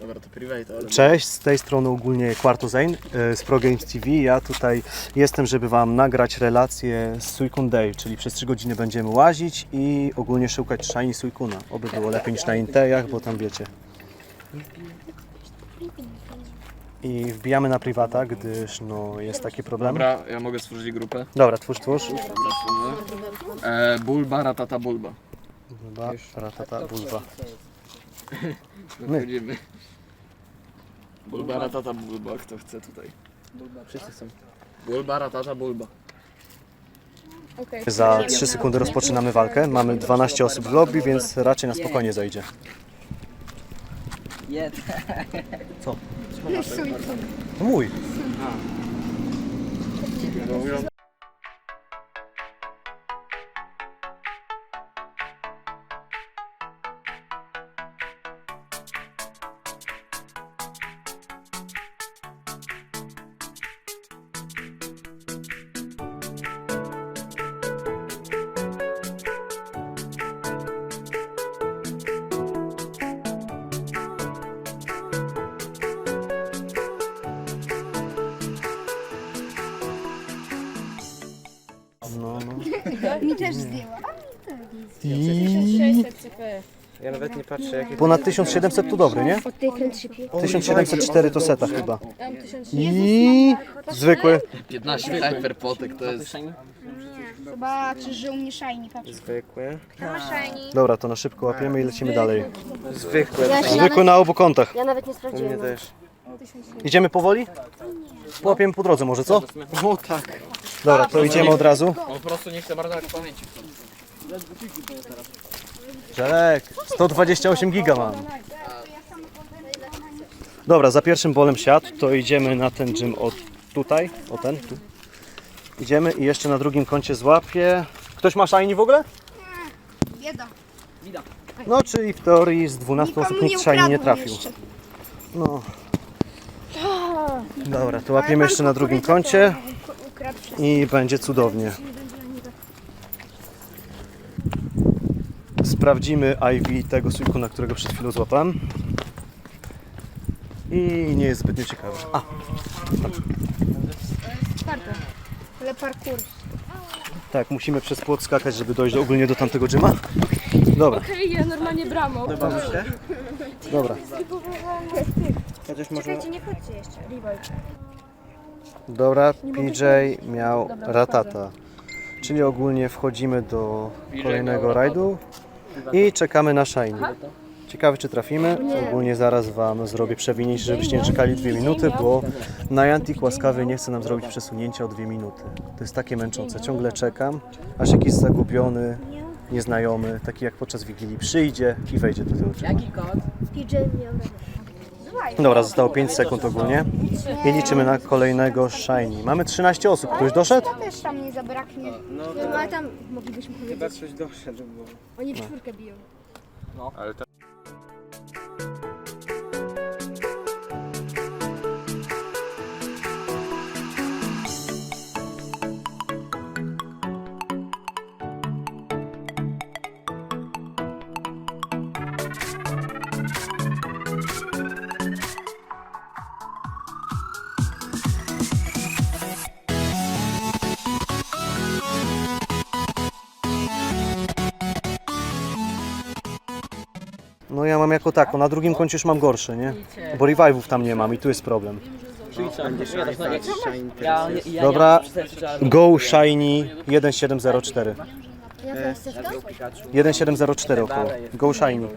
Dobra, to private, ale... Cześć, z tej strony ogólnie Quarto Zane e, z Pro Games TV. Ja tutaj jestem, żeby Wam nagrać relację z Suicune Day, czyli przez 3 godziny będziemy łazić i ogólnie szukać Shiny Suicuna. Oby było lepiej niż na Intejach, bo tam wiecie. I wbijamy na privata, gdyż no, jest taki problem. Dobra, ja mogę stworzyć grupę. Dobra, twórz, twórz. E, bulba, ratata, bulba. Bulba, ratata, bulba. Wchodzimy. Bulba, ratata, bulba. Kto chce tutaj? Wszyscy są. Bulba, ratata, bulba. Okej. Za 3 sekundy rozpoczynamy walkę. Mamy 12 osób w lobby, więc raczej na spokojnie zajdzie. Co? To mój. No, Mi też zdjęła. I 600 CP. Ja nawet nie patrzę jakie ponad 1700 to dobry, nie? Od tej krętrzypie. 1704 to seta chyba. Mam 1000. I zwykły. 15 hyperpotek to jest... Zobaczysz, że u mnie shiny, patrz. zwykłe. Dobra, to na szybko łapiemy i lecimy dalej. Zwykłe. Zwykły na obu kątach. Ja nawet nie U mnie sprawdziłem. też. Idziemy powoli? Łapiemy po drodze może, co? O tak. Dobra, to idziemy od razu. On po prostu nie chce marnować pamięci. Żelek, 128 giga mam. Dobra, za pierwszym bolem siadł, to idziemy na ten gym od tutaj, o ten, tu. Idziemy i jeszcze na drugim kącie złapię. Ktoś ma shiny w ogóle? Bieda. No, czyli w teorii z 12 osób nikt shiny nie trafił. No. Dobra, to łapiemy jeszcze na drugim kącie Przez... i będzie cudownie. Sprawdzimy IV tego suikuna, którego przed chwilą złapałem. I nie jest zbytnio ciekawy. A, Parkour. Ale parkour. tak, musimy przez płot skakać, żeby dojść do, ogólnie do tamtego dżyma. Dobra, Okej, ja normalnie bramą. Dobra. Chociaż może... nie chodźcie jeszcze. Revive. Dobra, PJ miał ratata. Czyli ogólnie wchodzimy do kolejnego rajdu i czekamy na shiny. Ciekawe czy trafimy. Ogólnie zaraz Wam zrobię przewinięcie, żebyście nie czekali dwie minuty, bo Niantic łaskawy nie chce nam zrobić przesunięcia o dwie minuty. To jest takie męczące. Ciągle czekam, aż jakiś zagubiony, nieznajomy, taki jak podczas Wigilii przyjdzie i wejdzie do tego drzwi. PJ miał Dobra, zostało 5 sekund ogólnie i liczymy na kolejnego shiny. Mamy 13 osób. Ktoś doszedł? Też tam nie zabraknie. No No ale tam moglibyśmy powiedzieć. chyba coś doszedł, bo... Oni w czwórkę biją. No jako tako, na drugim końcu już mam gorsze, nie? Bo revive'ów tam nie mam i tu jest problem. Ja, Dobra, ja, Go Shiny 1704. E, Go Pikachu. 1704 około. Go Shiny.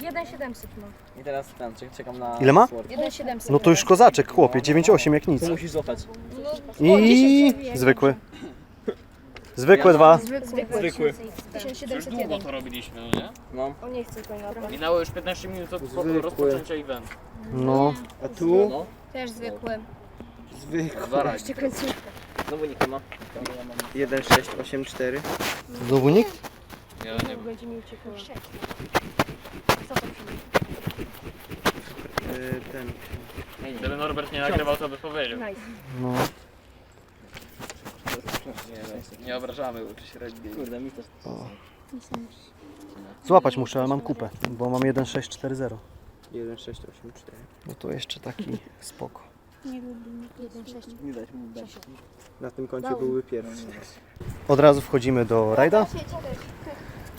1700 ma. I teraz czek- czekam na... Ile ma? Sword. 1700. No to już kozaczek, chłopie, 98 jak nic. To musisz złapać. I zwykły. Zwykłe dwa. Zwykły. Zwykły. 1701. to robiliśmy, no nie? No. On nie chce tego. Minęło już 15 minut od Zwykły. rozpoczęcia eventu. No, A tu? No. Też zwykły. Razy. Jeszcze końcówka. Znowu nikt nie ma. 1684. znowu nikt? Ja nie wiem. Będzie mi uciekał. E, Ten. Gdyby Norbert nie nagrywał, to by powiedział. Nice. No. Nie obrażamy, uczy się rugby. Kurde, mi też. Złapać muszę, ale mam kupę, bo mam 1640. 1, 6, 8, 4. No to jeszcze taki spoko. Na tym koncie byłby pierwszy. Od razu wchodzimy do rajda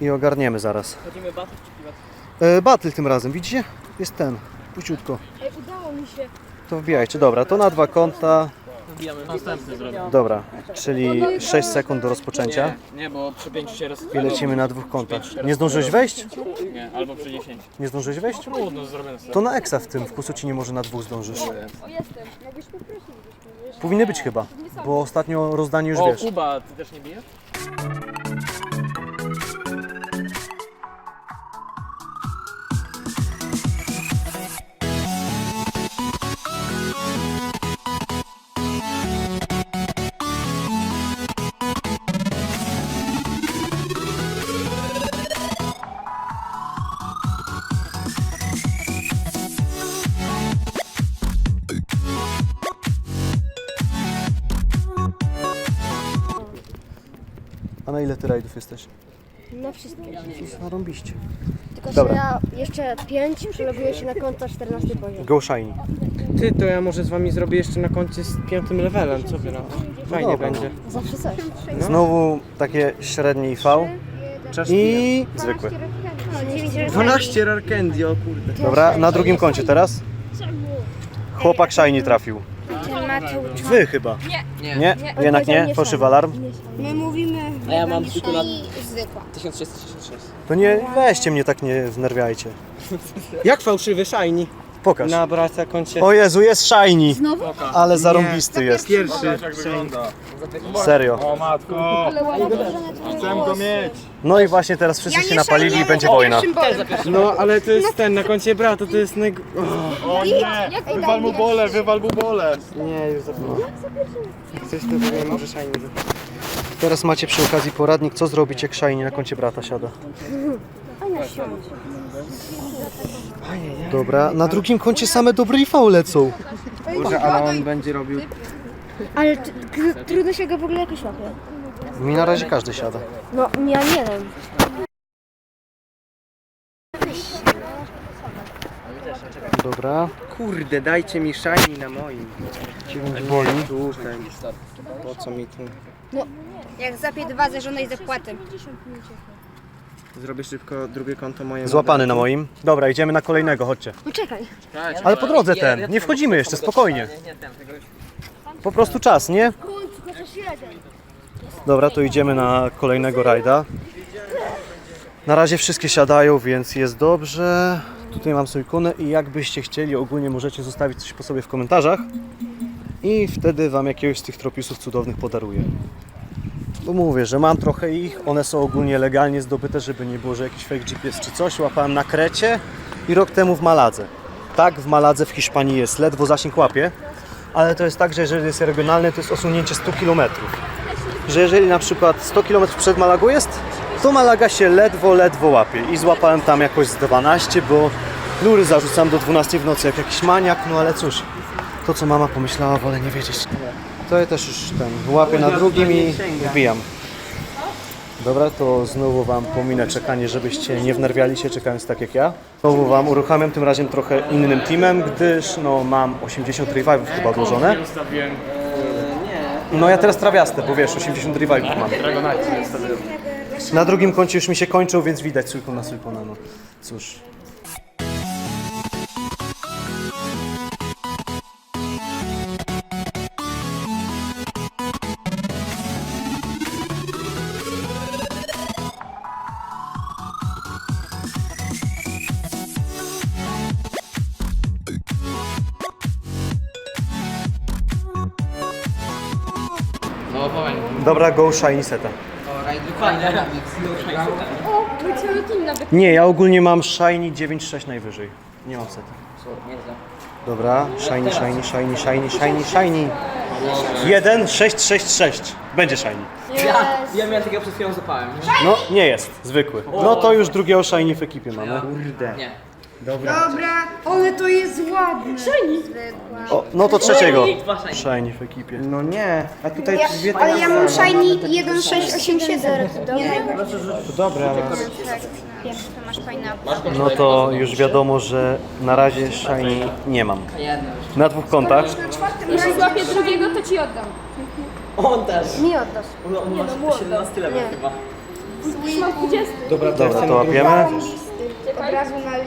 i ogarniemy zaraz. Chodzimy batów czy piwat? E, battle tym razem, widzicie? Jest ten, puciutko. Ej, udało mi się. To wbijajcie, dobra, to na dwa konta. Wbijamy. Następny zrobię. Dobra, czyli 6 sekund do rozpoczęcia Nie, nie, bo przy pięciu się roz... i lecimy na dwóch kontach. Nie zdążyłeś wejść? Nie, albo przy dziesięciu. Nie zdążyłeś wejść? Trudno, zrobię sobie. To na eksa w tym, w Kusuci nie może na dwóch zdążysz. O, jestem. Mogłeś poprosić, byśmy, wiesz? Powinny być chyba, bo ostatnio rozdanie już O, wiesz. Kuba, ty też nie bijesz? Na ile ty rajdów jesteś? Na wszystkie. Zarąbiście. Tylko, Dobra. że ja jeszcze 5 przeloguję się na konta 14 poziom. Go shiny. Ty, to ja może z wami zrobię jeszcze na koncie z piątym levelem, co wy na to? Fajnie dobra. będzie. Zawsze coś. Znowu takie średnie IV i zwykły. 12 rare candy, o kurde. Dobra, na drugim koncie teraz. Chłopak shiny trafił. Wy chyba. Nie. Nie? Jednak nie? Fałszywy alarm? My mówimy... A ja mam tylko na zwykła. 1666. To nie, weźcie mnie tak nie wnerwiajcie. Jak fałszywy shiny Pokaż. na bracia koncie? O Jezu, jest shiny! Ale zarąbisty Nie. jest. Pierwszy. Serio. O matko, chcę go mieć. No i właśnie teraz wszyscy się napalili i będzie wojna. No, ale to jest ten, na koncie brata to jest neg... O nie, wywal mu bole, wywal mu bole. Nie, już zapomniałem. Coś to może zabrać. Teraz macie przy okazji poradnik, co zrobić jak shiny na koncie brata siada. Dobra, na drugim koncie same dobre IV lecą. Może, ale on będzie robił... Ale t- trudno się go w ogóle jakoś łapie. Mi na razie każdy siada. No, ja nie wiem. Dobra, Kurde, dajcie mi shiny na moim. 9 boli. Tutaj. Po co mi tu? Jak zapie dwa za żonej zapłatę. Zrobię szybko drugie konto moje. Złapany na moim. Dobra, idziemy na kolejnego, chodźcie. No czekaj. Ale po drodze ten, nie wchodzimy jeszcze, spokojnie. Nie, nie, ten, tego już. Po prostu czas, nie? Dobra, to idziemy na kolejnego rajda. Na razie wszystkie siadają, więc jest dobrze. Tutaj mam sobie ikonę i jakbyście chcieli, ogólnie możecie zostawić coś po sobie w komentarzach i wtedy Wam jakiegoś z tych tropisów cudownych podaruję. Bo mówię, że mam trochę ich, one są ogólnie legalnie zdobyte, żeby nie było, że jakiś fake GPS czy coś. Łapałem na Krecie i rok temu w Maladze. Tak, w Maladze w Hiszpanii jest, ledwo zasięg łapie, ale to jest tak, że jeżeli jest regionalny, to jest osunięcie 100 km. Że jeżeli na przykład 100 km przed Malagą jest, to Malaga się ledwo, ledwo łapie. I złapałem tam jakoś z 12, bo lury zarzucam do 12 w nocy jak jakiś maniak, no ale cóż, to co mama pomyślała, wolę nie wiedzieć. To ja też już ten łapię na drugim i wbijam. Dobra, to znowu Wam pominę czekanie, żebyście nie wnerwiali się czekając tak jak ja. Znowu Wam uruchamiam tym razem trochę innym teamem, gdyż no mam 80 revive'ów chyba odłożone. No ja teraz trawiaste, bo wiesz, 80 revive'ów mam. Na drugim koncie już mi się kończą, więc widać sójką na sójkona, no cóż. Dobra, go shiny seta. Fajnie. Nie, ja ogólnie mam shiny 9.6 najwyżej. Nie mam seta. Dobra, shiny, shiny, shiny, shiny, shiny, shiny. 1, 6, 6, 6. Będzie shiny. Ja, ja miałem takiego przed chwilą zapałem. No, nie jest, zwykły. No to już drugiego shiny w ekipie mamy. Kurde. Nie. Dobra. Dobra, ale to jest ładne. O, no to trzeciego. Shiny w ekipie. No nie, a tutaj Ja, dwie ale ja mam same. shiny 1687. To dobre, ale... Pierwszy to masz fajne. No to już wiadomo, że na razie Shiny nie mam. Na dwóch kontach. Jeśli złapię drugiego, to ci oddam. On też. Mi oddasz. No, on ma 17 level chyba. Mam 20. Dobra, to Dobra, to łapiemy. Od razu na.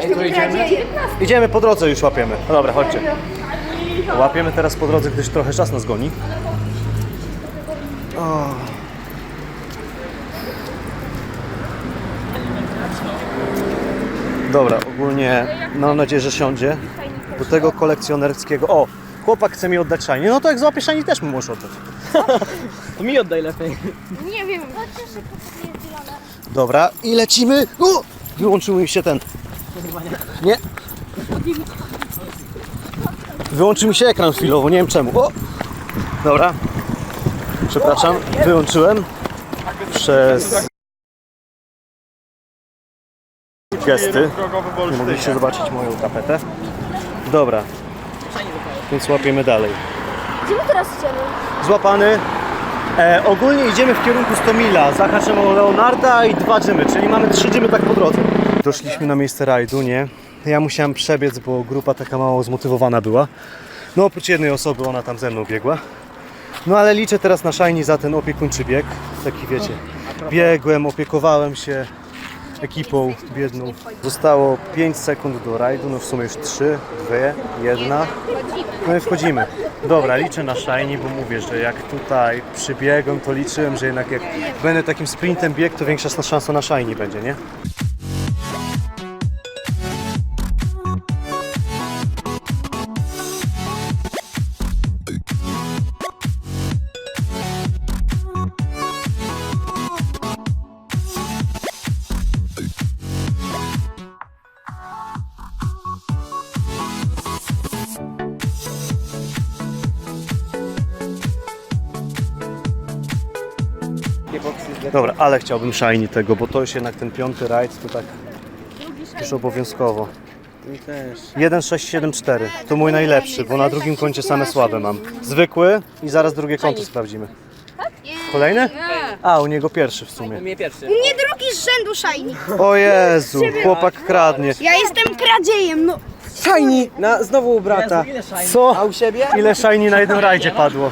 Jeszcze tu kradzieje. Idziemy po drodze już łapiemy. No dobra, chodźcie. Łapiemy teraz po drodze, gdyż trochę czas nas goni. O. Dobra, ogólnie mam nadzieję, że siądzie. Do tego kolekcjonerskiego. O! Chłopak chce mi oddać shiny. No to jak złapie shiny też mu możesz oddać. To mi oddaj lepiej. Nie wiem. Dobra, i lecimy. O! Wyłączył mi się ten. Nie. Wyłączył mi się ekran chwilowo, nie wiem czemu. O! Dobra. Przepraszam, wyłączyłem przez gesty. Nie mogliście zobaczyć moją tapetę. Dobra. Więc łapiemy dalej. Gdzie my teraz idziemy? Złapany. E, ogólnie idziemy w kierunku Stomila. Zahaczymy o Leonarda i dwa dżymy, czyli mamy trzy dżymy tak po drodze. Doszliśmy na miejsce rajdu, nie? Ja musiałem przebiec, bo grupa taka mało zmotywowana była. No oprócz jednej osoby, ona tam ze mną biegła. No ale liczę teraz na Shiny za ten opiekuńczy bieg. Taki wiecie, biegłem, opiekowałem się ekipą biedną. Zostało 5 sekund do rajdu, no w sumie już 3, 2, 1. No i wchodzimy. Dobra, liczę na Shiny, bo mówię, że jak tutaj przybiegłem, to liczyłem, że jednak jak będę takim sprintem bieg, to większa szansa na Shiny będzie, nie? Dobra, ale chciałbym Shiny tego, bo to już jednak ten piąty rajd, to tak już obowiązkowo. Mi też. 1674 to mój najlepszy, bo na drugim koncie same słabe mam. Zwykły i zaraz drugie konto sprawdzimy. Kolejny? A, u niego pierwszy w sumie. Mnie pierwszy. Nie drugi z rzędu shiny. O Jezu, chłopak kradnie. Ja jestem kradziejem, no. Shiny! Na, znowu u brata. Co? A u siebie? Ile shiny na jednym rajdzie padło?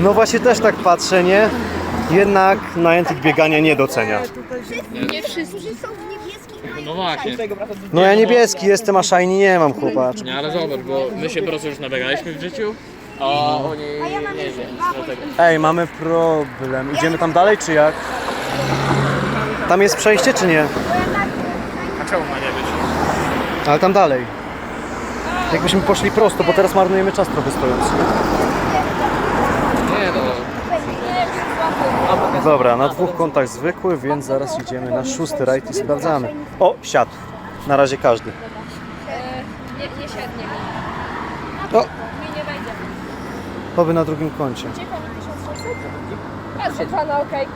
No właśnie też tak patrzę, nie? Jednak Niantic biegania nie docenia. Nie wszyscy. Są w niebieskich. No właśnie. No ja niebieski jestem, a shiny nie mam, chłopaczku. Nie, ale zobacz, bo my się po prostu już nabiegaliśmy w życiu, a oni nie wiem, dlatego. Ej, mamy problem. Idziemy tam dalej, czy jak? Tam jest przejście, czy nie? A czemu ma nie być? Ale tam dalej. Jakbyśmy poszli prosto, bo teraz marnujemy czas trochę stojąc. Nie no, Dobra, na dwóch kontach zwykły, więc zaraz idziemy na szósty rajd i sprawdzamy. O, siadł. Na razie każdy. Nie, nie siednie mi. O, Mi nie wejdzie. oby na drugim koncie. Gdzie pani 1600? Patrzę pana, okej.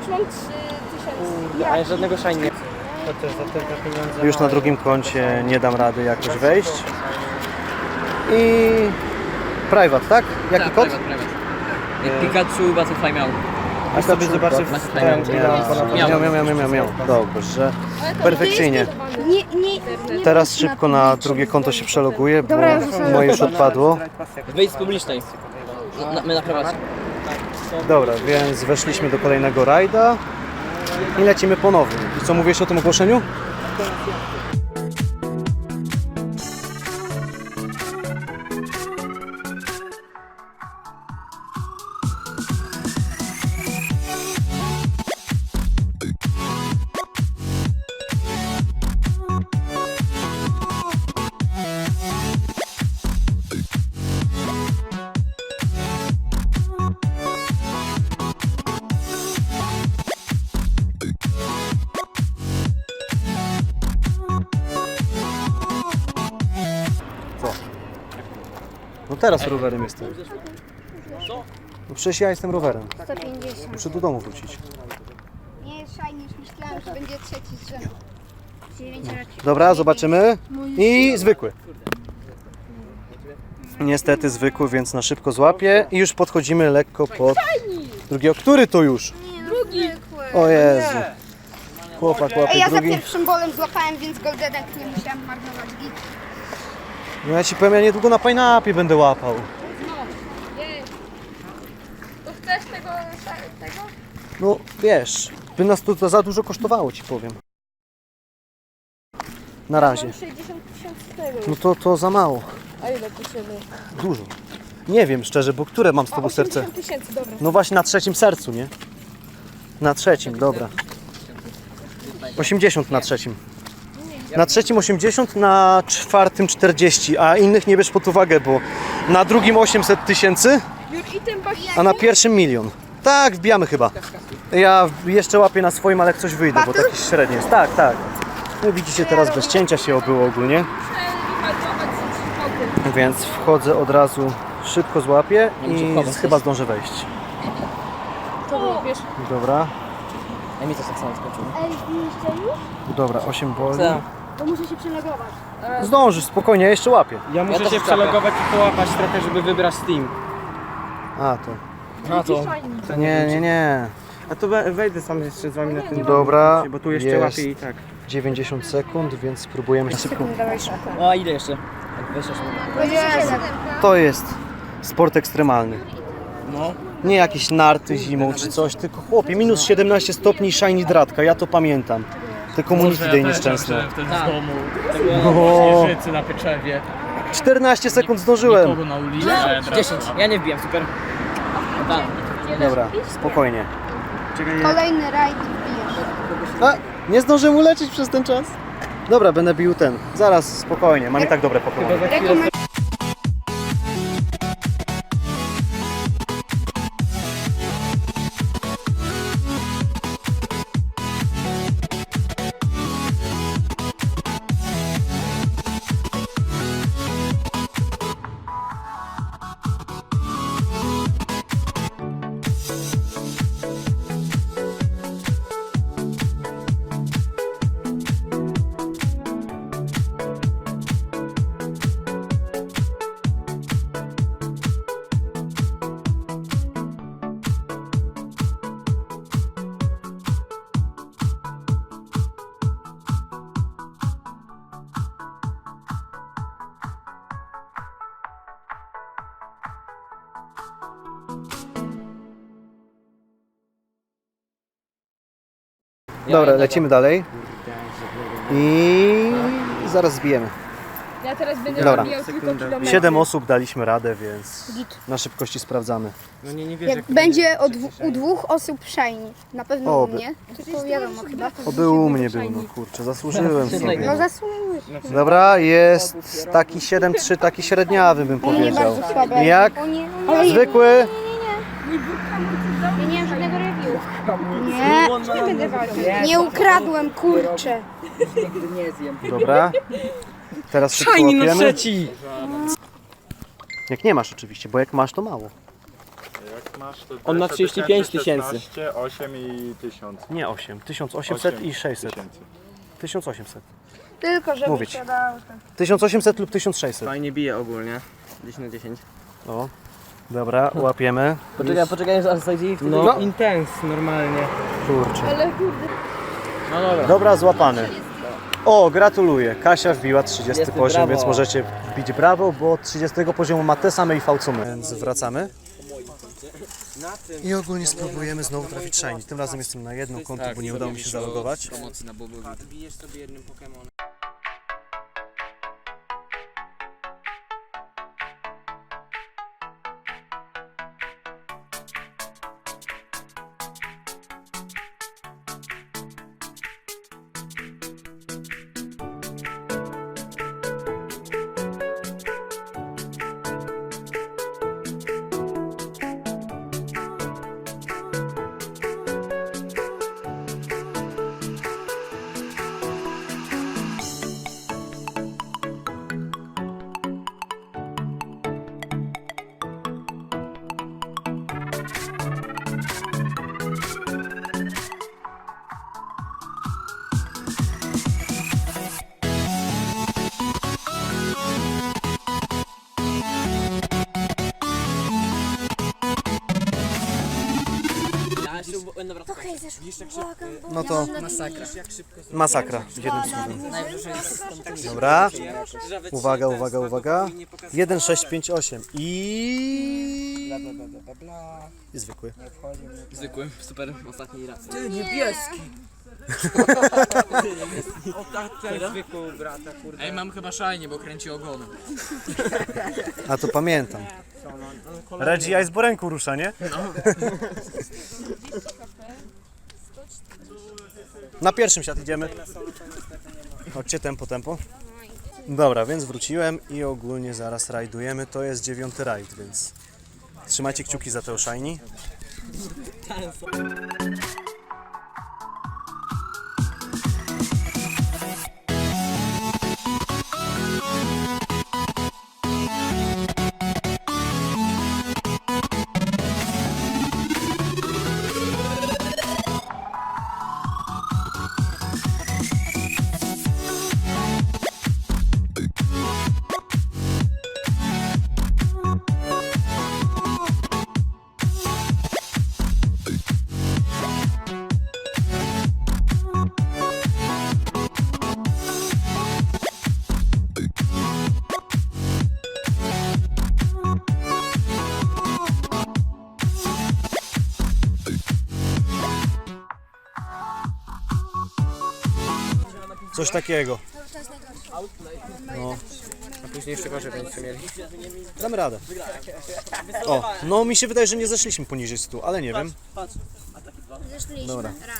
Już mam 3000. Ale żadnego shiny nie. To też za te dwa pieniądze. Już na drugim koncie nie dam rady jakoś wejść. I... Private, tak? Jaki kod? private, private. Pikachu Butterfly miał. A sobie zobaczę w ten, miał. ile on ponad- Miał, miał, miał, miał, miał, miał. Dobrze. Perfekcyjnie. Nie, nie, nie. Teraz szybko na drugie konto się przeloguję, bo Dobra, ja zostawiam. moje już odpadło. Wyjdź z publicznej. Na, my na. Dobra, więc weszliśmy do kolejnego rajda i lecimy ponownie. I co mówisz o tym ogłoszeniu? No teraz rowerem jestem. No przecież ja jestem rowerem. 150. Muszę do domu wrócić. Nie jest już myślałam, że będzie trzeci z rzędu. Dobra, zobaczymy. I zwykły. Niestety zwykły, więc na szybko złapię. I już podchodzimy lekko pod drugiego. Który to już? Drugi. O Jezu. Chłopak Ej, łapie ja za drugi. pierwszym bolem złapałem, więc goldenek nie musiałem marnować. Git. No ja ci powiem, ja niedługo na pineapie będę łapał. Jej. To chcesz tego, tego? No wiesz, by nas to za dużo kosztowało, ci powiem. Na razie. Mam 60 tysięcy tego. No to, to za mało. A ile potrzeby? Dużo. Nie wiem szczerze, bo które mam z tobą serce? 80 tysięcy, dobra. No właśnie na trzecim sercu, nie? Na trzecim, dobra. 80 na trzecim. Na trzecim 80, na czwartym 40, a innych nie bierz pod uwagę, bo na drugim 800 tysięcy, a na pierwszym milion. Tak, wbijamy chyba. Ja jeszcze łapię na swoim, ale jak coś wyjdę, bo taki średni jest. Tak, tak. No widzicie, teraz bez cięcia się obyło ogólnie, więc wchodzę od razu, szybko złapię i chyba zdążę wejść. To wiesz, Dobra, Ja mi to tak samo skończyło. Ej, jeszcze już? dobra, 8 boli. To muszę się przelogować. Zdążysz, spokojnie, ja jeszcze łapię. Ja muszę też się trafię. przelogować i połapać trochę, żeby wybrać Steam. A, to. No to. To Nie, nie, nie. A to we- wejdę sam jeszcze z wami na ten Dobra, bo tu jeszcze jest. łapię i tak. 90 sekund, więc spróbujemy szybko. O, a ile jeszcze? Weź jeszcze. To jest sport ekstremalny. No. Nie jakieś narty zimą czy coś, tylko chłopie, minus 17 stopni shiny dratka, ja to pamiętam. Te community day nieszczęsne. Wtedy Tak. z domu, O, Życy na pieczewie, 14 sekund zdążyłem. na ulicy. 10. Ja nie wbijam, super. Tak. Dobra, spokojnie. Kolejny rajd wbijesz. A, nie zdążyłem uleczyć przez ten czas. Dobra, będę bił ten. Zaraz, spokojnie, mam i tak dobre Pokémon. Dobra, lecimy dalej. I zaraz zbijemy. ja teraz będę Dobra. bijał tylko kilometry. Siedem osób daliśmy radę, więc na szybkości sprawdzamy. No nie, nie wierzę. Jak będzie o dwu, u dwóch osób shiny, na pewno O, u by- mnie, to wiadomo chyba. U mnie był, no kurczę, zasłużyłem No sobie. zasługujesz. Dobra, jest taki 7-3, taki średniawy bym powiedział. bardzo słabe. Jak? Zwykły? ja nie mam żadnego review. Nie, nie będę walczył. Nie ukradłem, kurczę. Dobra. Teraz szybko Shiny no łapiemy. trzeci! Jak nie masz oczywiście, bo jak masz to mało. Jak masz to On ma 35 tysięcy. 16, 8 i 1000. Nie 8, 1800 i 600. tysięcy. 1800. Tylko żeby Mówić. siadało. 1800 lub 1600. Fajnie bije ogólnie. 10 na 10. O. Dobra, łapiemy. Poczekaj, poczekaj, aż zajdzie wtedy. No, No. intens normalnie. Kurczę. Ale kurde, No dobra. Dobra, złapany. O, gratuluję. Kasia wbiła 30 Jest, poziom, brawo. więc możecie wbić brawo, bo od 30 poziomu ma te same IV co my. Więc wracamy. I ogólnie spróbujemy znowu trafić shiny. Tym razem jestem na jedno konto, bo nie udało mi się zalogować. Promocji na. Bijesz sobie jednym Pokemonem. No to Masakra. masakra w jednym. Najwyżej jest Dobra. Uwaga, uwaga, uwaga. 1, 6, 5, 8 i... I zwykły. zwykły, super, ostatni raz. Zwykły brata, kurde. Ej, mam chyba szajnie, bo kręci ogonem. A to pamiętam. Redzi Ice bo ręką rusza, nie? Na pierwszym siat idziemy. Chodźcie, tempo, tempo. Dobra, więc wróciłem i ogólnie zaraz rajdujemy. To jest dziewiąty rajd, więc trzymajcie kciuki za te Shiny. Coś takiego. No, A później jeszcze gorzej będziecie mieli. damy radę. O, no mi się wydaje, że nie zeszliśmy poniżej 100, ale nie wiem. Zeszliśmy Dobra. raz.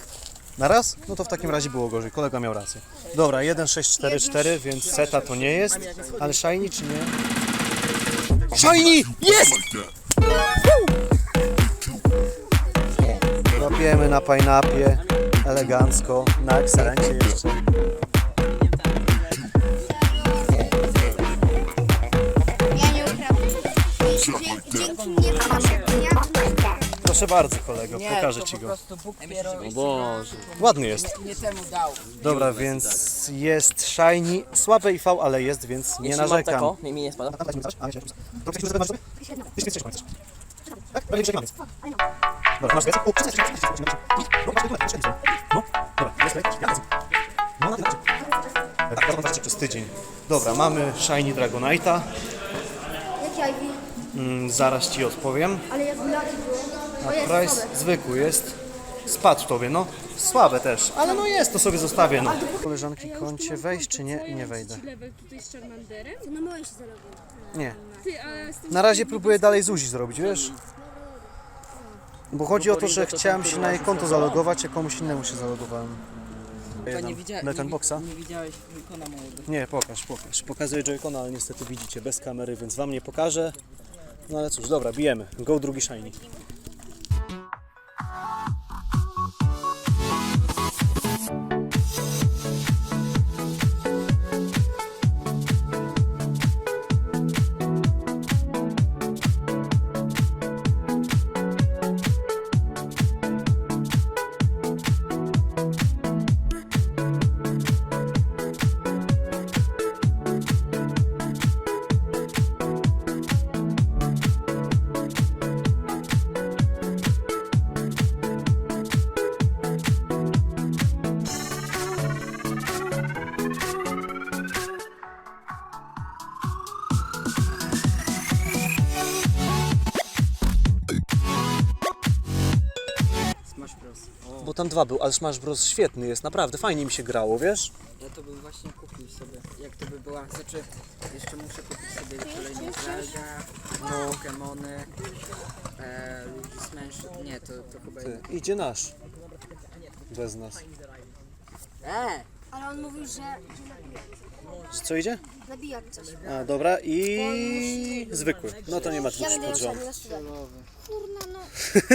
Na raz? No to w takim razie było gorzej. Kolega miał rację. Dobra, 1, 6, 4, 4, więc seta to nie jest. Ale shiny czy nie? Shiny! Jest! Łapiemy na pineapie. Elegancko. Na ekscelencie jeszcze. Nie proszę. Bardzo kolego, pokażę Ci go. O Boże. Ładny jest. Dobra, więc jest shiny. Słabe IV, ale jest, więc nie narzekam. Tako, mi, mi nie spada. Dobra, masz O, No, masz No, dobra, jest No, na tyle. Tak, przez tydzień. Dobra, mamy Shiny Dragonite'a. Jak Ivy? Mm, zaraz Ci odpowiem. Ale jak Lucky było. A price zwykły jest. Spadł tobie, no. Słabe też, ale no jest, to sobie zostawię, no. Koleżanki, końcie wejść czy nie? Nie wejdę. To na. Nie. Tym Na razie próbuję dalej Zuzi zrobić, wiesz? Bo chodzi o to, że chciałem się na jej konto zalogować, a komuś innemu się zalogowałem. nie widziałem- Leten boxa? Nie widziałeś ikona mojego. Nie, pokaż, pokaż. Pokazuję Joy-Cona, ale niestety widzicie bez kamery, więc wam nie pokażę. No ale cóż, dobra, bijemy. Go drugi shiny. Smash Bros. O, Bo tam dwa był, ale Smash Bros świetny jest, naprawdę fajnie mi się grało, wiesz? ja to bym właśnie kupił sobie. Jak to by była, znaczy jeszcze muszę kupić sobie kolejną Zelda, no. Pokemony, e, Luigi's Mansion. Nie, to, to chyba Ty, idzie nasz. Bez nas. E! Ale on mówił, że Co idzie? zabijak coś. A, dobra, i zwykły. No to nie ma dwóch Ja będę na stówę. Kurna no.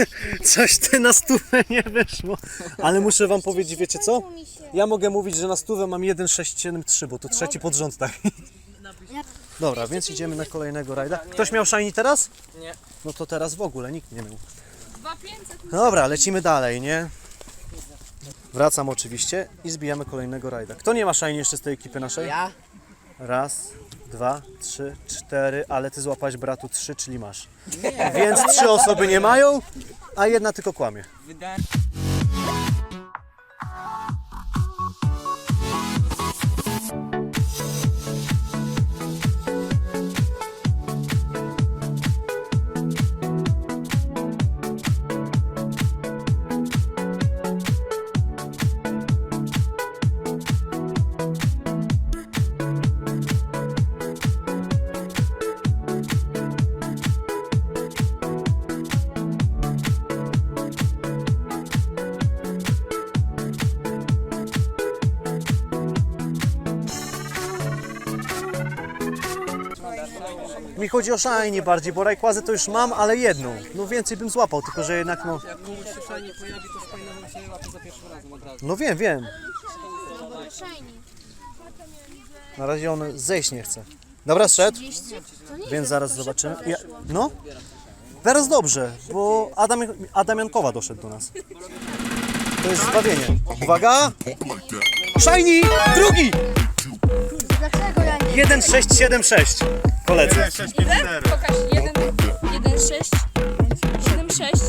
Coś ty na stówę nie wyszło. Ale muszę wam powiedzieć, wiecie co? Kończył mi się. Ja mogę mówić, że na stówę mam 1,673, bo to trzeci pod rząd tak. Dobra, więc idziemy na kolejnego rajda. Ktoś miał shiny teraz? Nie. No to teraz w ogóle nikt nie miał. 2500 Dobra, lecimy dalej, nie? Wracam oczywiście i zbijamy kolejnego rajda. Kto nie ma shiny jeszcze z tej ekipy naszej? Ja? Raz, dwa, trzy, cztery, ale ty złapałeś bratu trzy, czyli masz. Więc trzy osoby nie mają, a jedna tylko kłamie. Chodzi o shiny bardziej, bo Rayquazy to już mam, ale jedną. No więcej bym złapał, tylko że jednak no... Jak komuś się fajnie pojawi, to z fajnym się łapie za pierwszym razem od razu. No wiem, wiem. Na razie on zejść nie chce. Dobra, szedł. Więc zaraz zobaczymy. Ja, no? Teraz dobrze, bo Adam, Adam Jankowa doszedł do nas. To jest zbawienie. Uwaga! Shiny! Drugi! Dlaczego ja nie? 1676 koledzy. 6, 5, 4. Pokaż, jeden, jeden, sześć, siedem, sześć,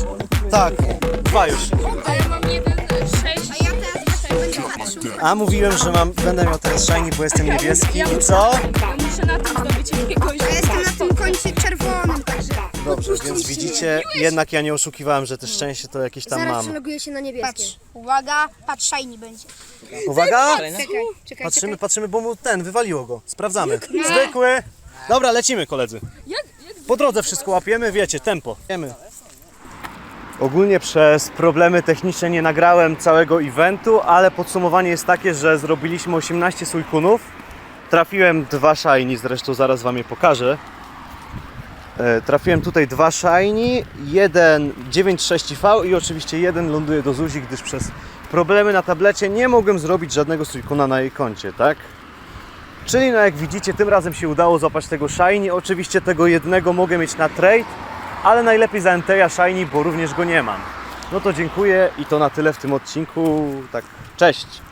Tak, dwa już. a ja mam jeden, sześć, a ja teraz A mówiłem, że mam, będę miał teraz shiny, bo jestem niebieski i co? Ja muszę na tym zdobyć jakiegoś. Ja jestem na tym końcu czerwonym, także Dobrze, więc widzicie, jednak ja nie oszukiwałem, że te szczęście to jakieś tam zaraz mam. przeloguję się na niebieskie. Patrz, uwaga, patrz, shiny będzie. Uwaga! Czekaj, czekaj, Patrzymy, patrzymy, bo mu ten, wywaliło go. Sprawdzamy. Zwykły. Dobra, lecimy koledzy. Po drodze wszystko łapiemy, wiecie, tempo. Wiemy. Ogólnie przez problemy techniczne nie nagrałem całego eventu, ale podsumowanie jest takie, że zrobiliśmy 18 sujkunów. Trafiłem dwa shiny, zresztą zaraz wam je pokażę. E, Trafiłem tutaj dwa shiny, jeden 9.6V i oczywiście jeden ląduje do Zuzi, gdyż przez problemy na tablecie nie mogłem zrobić żadnego sujkuna na jej koncie, tak? Czyli no jak widzicie, tym razem się udało złapać tego shiny. Oczywiście tego jednego mogę mieć na trade, ale najlepiej za Enteja shiny, bo również go nie mam. No to dziękuję i to na tyle w tym odcinku. Tak, cześć!